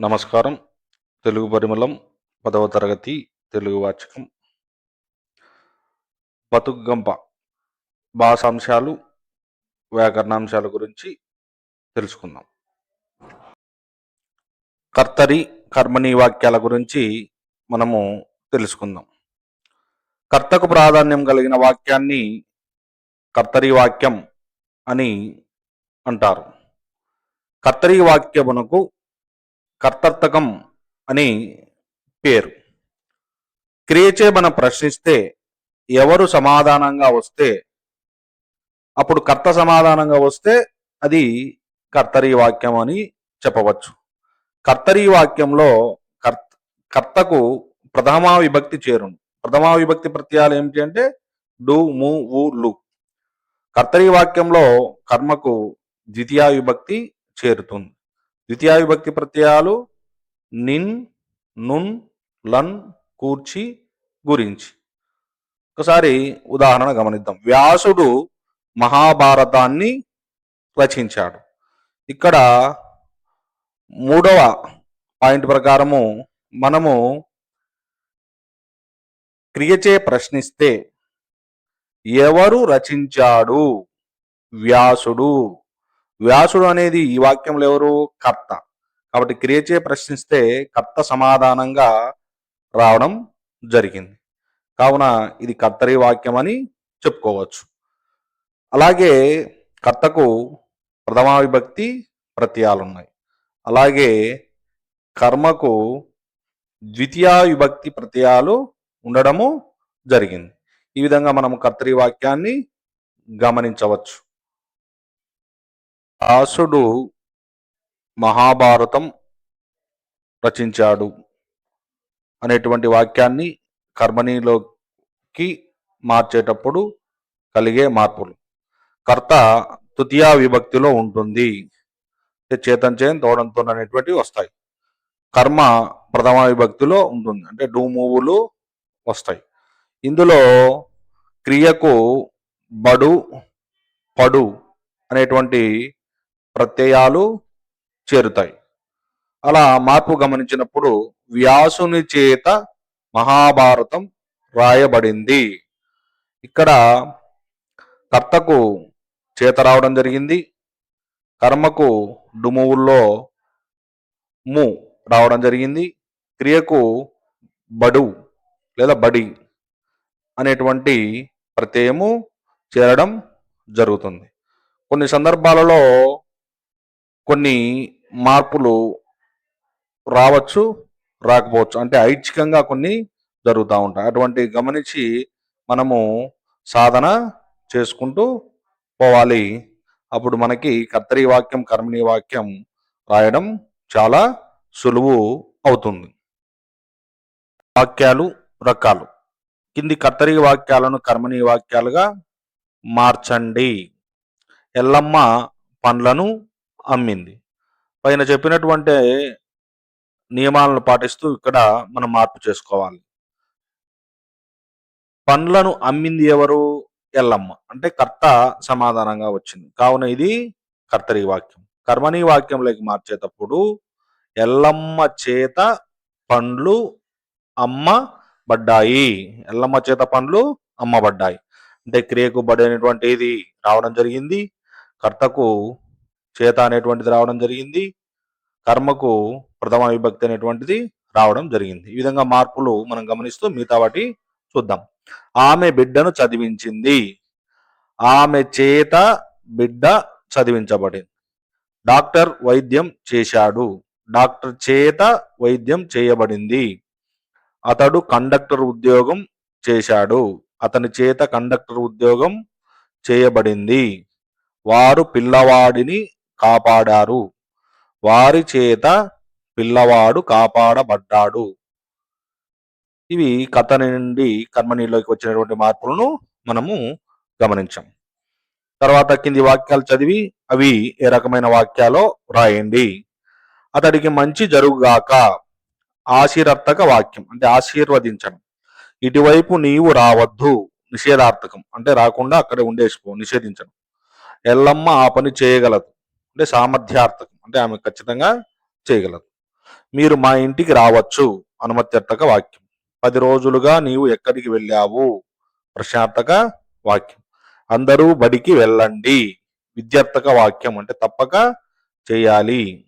నమస్కారం. తెలుగు పరిమళం పదవ తరగతి తెలుగు వాచకం. బతుకుగంప భాషాంశాలు వ్యాకరణాంశాల గురించి తెలుసుకుందాం. కర్తరి కర్మణి వాక్యాల గురించి మనము తెలుసుకుందాం. కర్తకు ప్రాధాన్యం కలిగిన వాక్యాన్ని కర్తరి వాక్యం అని అంటారు. కర్తరి వాక్యమునకు కర్తర్థకం అని పేరు. క్రియచే మనం ప్రశ్నిస్తే ఎవరు సమాధానంగా వస్తే అప్పుడు కర్త సమాధానంగా వస్తే అది కర్తరీ వాక్యం అని చెప్పవచ్చు. కర్తరీ వాక్యంలో కర్త కర్తకు ప్రథమా విభక్తి చేరును. ప్రథమా విభక్తి ప్రత్యయాలు ఏమిటి అంటే డు ము ఊ లు. కర్తరీ వాక్యంలో కర్మకు ద్వితీయ విభక్తి చేరుతుంది. ద్వితీయావిభక్తి ప్రత్యయాలు నిన్ నున్ లన్ కూర్చి గురించి. ఒకసారి ఉదాహరణ గమనిద్దాం. వ్యాసుడు మహాభారతాన్ని రచించాడు. ఇక్కడ మూడవ పాయింట్ ప్రకారము మనము క్రియచే ప్రశ్నిస్తే ఎవరు రచించాడు వ్యాసుడు? వ్యాసుడు అనేది ఈ వాక్యంలో ఎవరు? కర్త. కాబట్టి క్రియచే ప్రశ్నిస్తే కర్త సమాధానంగా రావడం జరిగింది. కావున ఇది కర్తరి వాక్యం అని చెప్పుకోవచ్చు. అలాగే కర్తకు ప్రథమా విభక్తి ప్రత్యయాలు ఉన్నాయి అలాగే కర్మకు ద్వితీయ విభక్తి ప్రత్యయాలు ఉండడము జరిగింది. ఈ విధంగా మనం కర్తరి వాక్యాన్ని గమనించవచ్చు. వ్యాసుడు మహాభారతం రచించాడు అనేటువంటి వాక్యాన్ని కర్మణిలోకి మార్చేటప్పుడు కలిగే మార్పులు. కర్త తృతీయ విభక్తిలో ఉంటుంది. చేతన్ చేయని తోడంతో అనేటువంటివి వస్తాయి. కర్మ ప్రథమ విభక్తిలో ఉంటుంది. అంటే డూ మూవులు వస్తాయి. ఇందులో క్రియకు బడు పడు అనేటువంటి ప్రత్యయాలు చేరుతాయి. అలా మార్పు గమనించినప్పుడు వ్యాసుని చేత మహాభారతం రాయబడింది. ఇక్కడ కర్తకు చేత రావడం జరిగింది. కర్మకు డుమువుల్లో ము రావడం జరిగింది. క్రియకు బడు లేదా బడి అనేటువంటి ప్రత్యయము చేరడం జరుగుతుంది. కొన్ని సందర్భాలలో కొన్ని మార్పులు రావచ్చు రాకపోవచ్చు. అంటే ఐచ్ఛికంగా కొన్ని జరుగుతూ ఉంటాయి. అటువంటి గమనించి మనము సాధన చేసుకుంటూ పోవాలి. అప్పుడు మనకి కర్తరి వాక్యం కర్మణి వాక్యం రాయడం చాలా సులువు అవుతుంది. వాక్యాలు రకాలు. కింది కర్తరి వాక్యాలను కర్మణి వాక్యాలుగా మార్చండి. ఎల్లమ్మ పండ్లను అమ్మింది. పైన చెప్పినటువంటి నియమాలను పాటిస్తూ ఇక్కడ మనం మార్పు చేసుకోవాలి. పండ్లను అమ్మింది ఎవరు? ఎల్లమ్మ. అంటే కర్త సమాధానంగా వచ్చింది. కావున ఇది కర్తరి వాక్యం. కర్మణి వాక్యంలోకి మార్చేటప్పుడు ఎల్లమ్మ చేత పండ్లు అమ్మబడ్డాయి. ఎల్లమ్మ చేత పండ్లు అమ్మబడ్డాయి. అంటే క్రియకు బడి ఇది రావడం జరిగింది. కర్తకు చేత అనేటువంటిది రావడం జరిగింది. కర్మకు ప్రథమ విభక్తి అనేటువంటిది రావడం జరిగింది. ఈ విధంగా మార్పులు మనం గమనిస్తూ మిగతా వాటి చూద్దాం. ఆమె బిడ్డను చదివించింది. ఆమె చేత బిడ్డ చదివించబడింది. డాక్టర్ వైద్యం చేశాడు. డాక్టర్ చేత వైద్యం చేయబడింది. అతడు కండక్టర్ ఉద్యోగం చేశాడు. అతని చేత కండక్టర్ ఉద్యోగం చేయబడింది. వారు పిల్లవాడిని కాపాడారు. వారి చేత పిల్లవాడు కాపాడబడ్డాడు. ఇవి కథ నుండి కర్మనీలోకి వచ్చినటువంటి మార్పులను మనము గమనించాం. తర్వాత కింది వాక్యాలు చదివి అవి ఏ రకమైన వాక్యాలో రాయండి అతడికి మంచి జరుగుగాక ఆశీరర్థక వాక్యం అంటే ఆశీర్వదించడం. ఇటువైపు నీవు రావద్దు నిషేధార్థకం అంటే రాకుండా అక్కడే ఉండేసిపో నిషేధించడం. ఎల్లమ్మ ఆ పని చేయగలదు. అంటే సామర్థ్యార్థకం. అంటే ఆమె ఖచ్చితంగా చేయగలదు. మీరు మా ఇంటికి రావచ్చు అనుమత్యర్థక వాక్యం. పది రోజులుగా నీవు ఎక్కడికి వెళ్ళావు? ప్రశ్నార్థక వాక్యం. అందరూ బడికి వెళ్ళండి. విద్యార్థక వాక్యం అంటే తప్పక చేయాలి.